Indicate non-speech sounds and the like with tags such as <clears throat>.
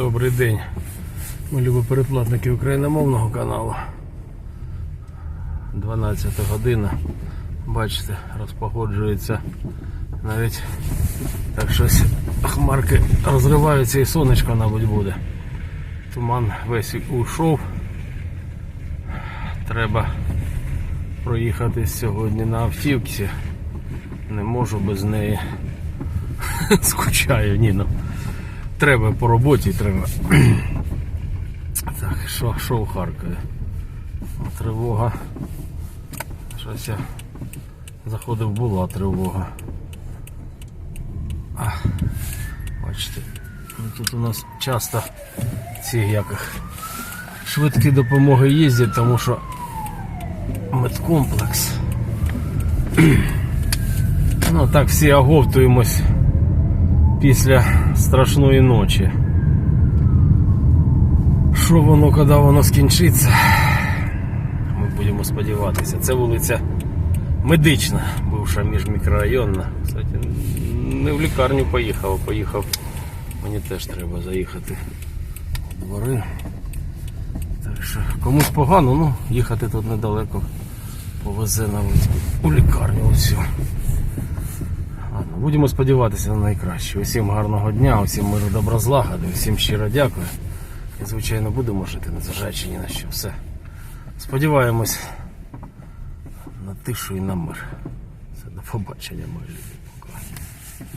Добрий день, ми любі переплатники україномовного каналу. 12 година. Бачите, розпогоджується навіть так щось хмарки розриваються і сонечко, мабуть, буде. Туман весь ушов. Треба проїхати сьогодні на автівці. Не можу без неї. <laughs> Скучаю, ні, ну. Треба по роботі, треба. <clears throat> Так, що, що в Харкові? Тривога. Щось я заходив, була тривога. А, бачите, ну тут у нас часто ці яких швидкі допомоги їздять, тому що медкомплекс. <clears throat> Ну так всі оговтуємось після страшної ночі. Що воно, коли воно скінчиться? Ми будемо сподіватися. Це вулиця медична, бивша міжмікрорайонна. Кстати, не в лікарню поїхав, а поїхав. Мені теж треба заїхати у двори. Так що комусь погано, ну їхати тут недалеко. Повезе навіть у лікарню оцю. Будемо сподіватися на найкраще. Усім гарного дня, усім миру доброзлагоди, усім щиро дякую. І, звичайно, будемо жити, незважаючи ні на що. Все. Сподіваємось на тишу і на мир. Все, до побачення, мої любі.